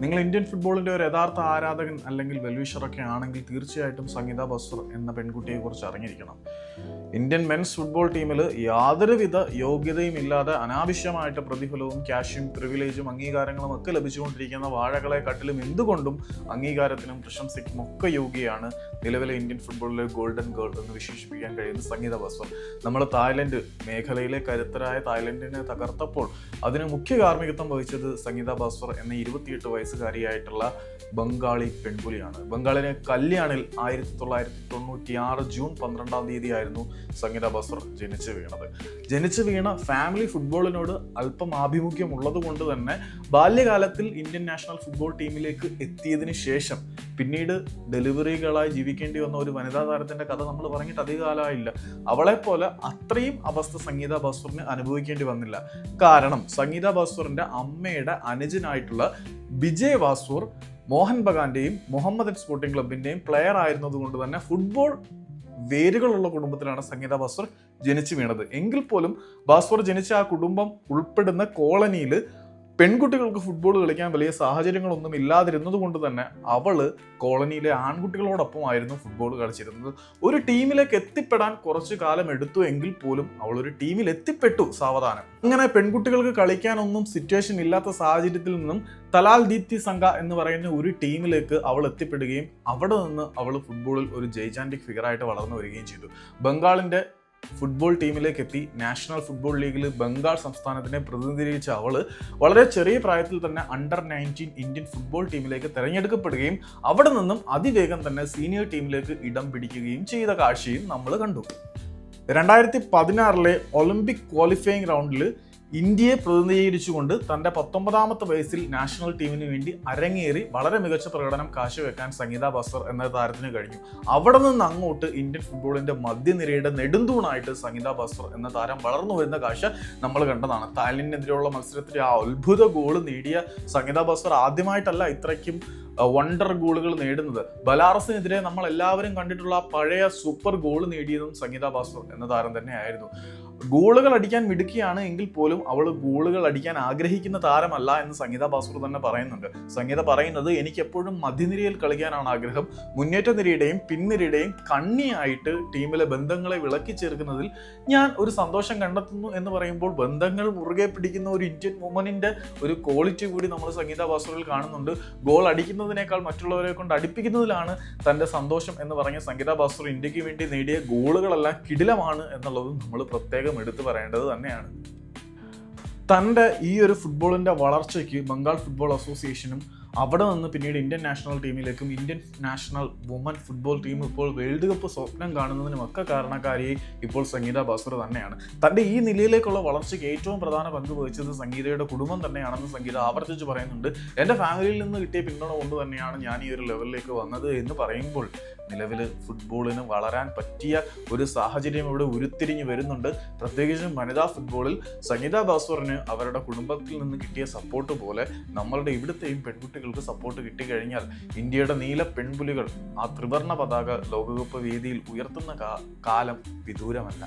നിങ്ങൾ ഇന്ത്യൻ ഫുട്ബോളിന്റെ ഒരു യഥാർത്ഥ ആരാധകൻ അല്ലെങ്കിൽ വെൽവിഷറൊക്കെ ആണെങ്കിൽ തീർച്ചയായിട്ടും സംഗീത ബസ്വർ എന്ന പെൺകുട്ടിയെ കുറിച്ച് അറിഞ്ഞിരിക്കണം. ഇന്ത്യൻ മെൻസ് ഫുട്ബോൾ ടീമിൽ യാതൊരുവിധ യോഗ്യതയും ഇല്ലാതെ അനാവശ്യമായിട്ട് പ്രതിഫലവും ക്യാഷും പ്രിവിലേജും അംഗീകാരങ്ങളും ഒക്കെ ലഭിച്ചുകൊണ്ടിരിക്കുന്ന വാഴകളെ കട്ടിലും എന്തുകൊണ്ടും അംഗീകാരത്തിനും പ്രശംസയ്ക്കും ഒക്കെ യോഗ്യയാണ് നിലവിലെ ഇന്ത്യൻ ഫുട്ബോളിലെ ഗോൾഡൻ ഗേൾ എന്ന് വിശേഷിപ്പിക്കാൻ കഴിയുന്ന സംഗീത ബസ്വർ. നമ്മൾ തായ്ലൻഡ് മേഖലയിലെ കരുത്തരായ തായ്ലൻഡിനെ തകർത്തപ്പോൾ അതിന് മുഖ്യ കാർമ്മികത്വം വഹിച്ചത് സംഗീത ബാസ്വർ എന്ന ഇരുപത്തിയെട്ട് വയസ്സുകാരിയായിട്ടുള്ള ബംഗാളി പെൺപുലിയാണ്. ബംഗാളിലെ കല്യാണിൽ ആയിരത്തി തൊള്ളായിരത്തി തൊണ്ണൂറ്റി ആറ് ജൂൺ പന്ത്രണ്ടാം തീയതി ആയിരുന്നു സംഗീത ബസ്വർ ജനിച്ചു വീണത്. ജനിച്ചു വീണ ഫാമിലി ഫുട്ബോളിനോട് അല്പം ആഭിമുഖ്യം ഉള്ളത് കൊണ്ട് തന്നെ ബാല്യകാലത്തിൽ ഇന്ത്യൻ നാഷണൽ ഫുട്ബോൾ ടീമിലേക്ക് എത്തിയതിനു ശേഷം പിന്നീട് ഡെലിവറികളായി ജീവിക്കേണ്ടി വന്ന ഒരു വനിതാ താരത്തിന്റെ കഥ നമ്മൾ പറഞ്ഞിട്ട് അധികകാലമായില്ല അവളെപ്പോലെ അവളെ അത്രയും അവസ്ഥ സംഗീത ബസ്വറിന് അനുഭവിക്കേണ്ടി വന്നില്ല. കാരണം സംഗീത ബാസ്വറിന്റെ അമ്മയുടെ അനുജനായിട്ടുള്ള വിജയ് വാസ്വർ മോഹൻ ബഗാന്റെയും മുഹമ്മദൻ സ്പോർട്ടിംഗ് ക്ലബിന്റെയും പ്ലെയർ ആയിരുന്നതുകൊണ്ട് തന്നെ ഫുട്ബോൾ വേരുകളുള്ള കുടുംബത്തിലാണ് സംഗീത ബാസ്വർ ജനിച്ചു വീണത്. എങ്കിൽ പോലും ബാസ്വർ ജനിച്ച ആ കുടുംബം ഉൾപ്പെടുന്ന കോളനിയിൽ പെൺകുട്ടികൾക്ക് ഫുട്ബോൾ കളിക്കാൻ വലിയ സാഹചര്യങ്ങളൊന്നും ഇല്ലാതിരുന്നത് കൊണ്ട് തന്നെ അവൾ കോളനിയിലെ ആൺകുട്ടികളോടൊപ്പം ആയിരുന്നു ഫുട്ബോൾ കളിച്ചിരുന്നത്. ഒരു ടീമിലേക്ക് എത്തിപ്പെടാൻ കുറച്ചു കാലം എടുത്തു എങ്കിൽ പോലും അവൾ ഒരു ടീമിൽ എത്തിപ്പെട്ടു സാവധാനം. അങ്ങനെ പെൺകുട്ടികൾക്ക് കളിക്കാനൊന്നും സിറ്റുവേഷൻ ഇല്ലാത്ത സാഹചര്യത്തിൽ നിന്നും തലാൽ ദീപ്തി സംഘ എന്ന് പറയുന്ന ഒരു ടീമിലേക്ക് അവൾ എത്തിപ്പെടുകയും അവിടെ നിന്ന് അവൾ ഫുട്ബോളിൽ ഒരു ജൈജാന്റിക് ഫിഗറായിട്ട് വളർന്നു വരികയും ചെയ്തു. ബംഗാളിന്റെ ഫുട്ബോൾ ടീമിലേക്ക് എത്തി നാഷണൽ ഫുട്ബോൾ ലീഗിൽ ബംഗാൾ സംസ്ഥാനത്തിനെ പ്രതിനിധീകരിച്ച അവൾ വളരെ ചെറിയ പ്രായത്തിൽ തന്നെ അണ്ടർ നയന്റീൻ ഇന്ത്യൻ ഫുട്ബോൾ ടീമിലേക്ക് തിരഞ്ഞെടുക്കപ്പെടുകയും അവിടെ നിന്നും അതിവേഗം തന്നെ സീനിയർ ടീമിലേക്ക് ഇടം പിടിക്കുകയും ചെയ്ത കാഴ്ചയും നമ്മൾ കണ്ടു. രണ്ടായിരത്തി പതിനാറിലെ ഒളിമ്പിക് ക്വാളിഫയിങ് റൗണ്ടിൽ ഇന്ത്യയെ പ്രതിനിധീകരിച്ചുകൊണ്ട് തന്റെ പത്തൊമ്പതാമത്തെ വയസ്സിൽ നാഷണൽ ടീമിന് വേണ്ടി അരങ്ങേറി വളരെ മികച്ച പ്രകടനം കാഴ്ചവെക്കാൻ സംഗീത ബസ്വർ എന്ന താരത്തിന് കഴിഞ്ഞു. അവിടെ നിന്ന് അങ്ങോട്ട് ഇന്ത്യൻ ഫുട്ബോളിന്റെ മധ്യനിരയുടെ നെടുന്തൂണായിട്ട് സംഗീത ബസ്വർ എന്ന താരം വളർന്നു വരുന്ന കാഴ്ച നമ്മൾ കണ്ടതാണ്. തായ്ലൻഡിനെതിരെയുള്ള മത്സരത്തിൽ ആ അത്ഭുത ഗോൾ നേടിയ സംഗീത ബസ്വർ ആദ്യമായിട്ടല്ല ഇത്രയ്ക്കും വണ്ടർ ഗോളുകൾ നേടുന്നത്. ബലാറസിനെതിരെ നമ്മൾ എല്ലാവരും കണ്ടിട്ടുള്ള പഴയ സൂപ്പർ ഗോൾ നേടിയതും സംഗീത ബാസ്വർ എന്ന താരം തന്നെയായിരുന്നു. ഗോളുകൾ അടിക്കാൻ മിടുക്കിയാണ് എങ്കിൽ പോലും അവൾ ഗോളുകൾ അടിക്കാൻ ആഗ്രഹിക്കുന്ന താരമല്ല എന്ന് സംഗീത ബാസ്വർ തന്നെ പറയുന്നുണ്ട്. സംഗീത പറയുന്നത് എനിക്ക് എപ്പോഴും മധ്യനിരയിൽ കളിക്കാനാണ് ആഗ്രഹം. മുന്നേറ്റ നിരയുടെയും പിൻനിരയുടെയും കണ്ണിയായിട്ട് ടീമിലെ ബന്ധങ്ങളെ വിളക്കി ചേർക്കുന്നതിൽ ഞാൻ ഒരു സന്തോഷം കണ്ടെത്തുന്നു എന്ന് പറയുമ്പോൾ ബന്ധങ്ങൾ മുറുകെ പിടിക്കുന്ന ഒരു ഇന്ത്യൻ വുമനിന്റെ ഒരു ക്വാളിറ്റി കൂടി നമ്മൾ സംഗീത ബാസ്വറിൽ കാണുന്നുണ്ട്. ഗോൾ അടിക്കുന്നതിനേക്കാൾ മറ്റുള്ളവരെ കൊണ്ട് അടിപ്പിക്കുന്നതിലാണ് തന്റെ സന്തോഷം എന്ന് പറഞ്ഞ സംഗീത ബാസ്വർ ഇന്ത്യയ്ക്ക് വേണ്ടി നേടിയ ഗോളുകളെല്ലാം കിടിലമാണ് എന്നുള്ളത് നമ്മൾ പ്രത്യേകം എടുത്തു പറയേണ്ടത് തന്നെയാണ്. തന്റെ ഈ ഒരു ഫുട്ബോളിന്റെ വളർച്ചയ്ക്ക് ബംഗാൾ ഫുട്ബോൾ അസോസിയേഷനും അവിടെ നിന്ന് പിന്നീട് Indian national ടീമിലേക്കും Indian national woman football team ഇപ്പോൾ വേൾഡ് കപ്പ് സ്വപ്നം കാണുന്നതിനും ഒക്കെ കാരണക്കാരി ഇപ്പോൾ സംഗീത ബാസുർ തന്നെയാണ്. തന്റെ ഈ നിലയിലേക്കുള്ള വളർച്ചയ്ക്ക് ഏറ്റവും പ്രധാന പങ്ക് വഹിച്ചത് സംഗീതയുടെ കുടുംബം തന്നെയാണെന്ന് സംഗീത ആവർത്തിച്ച് പറയുന്നുണ്ട്. എന്റെ ഫാമിലിയിൽ നിന്ന് കിട്ടിയ പിന്തുണ കൊണ്ട് തന്നെയാണ് ഞാൻ ഈ ഒരു ലെവലിലേക്ക് വന്നത് എന്ന് പറയുമ്പോൾ നിലവിൽ ഫുട്ബോളിന് വളരാൻ പറ്റിയ ഒരു സാഹചര്യം ഇവിടെ ഉരുത്തിരിഞ്ഞ് വരുന്നുണ്ട്. പ്രത്യേകിച്ചും വനിതാ ഫുട്ബോളിൽ സംഗീത ബാസുറിന് അവരുടെ കുടുംബത്തിൽ നിന്ന് കിട്ടിയ സപ്പോർട്ട് പോലെ നമ്മളുടെ ഇവിടുത്തെയും പെൺകുട്ടികൾക്ക് സപ്പോർട്ട് കിട്ടിക്കഴിഞ്ഞാൽ ഇന്ത്യയുടെ നീല പെൺപുലികൾ ആ ത്രിവർണ പതാക ലോകകപ്പ് വേദിയിൽ ഉയർത്തുന്ന കാലം വിദൂരമല്ല.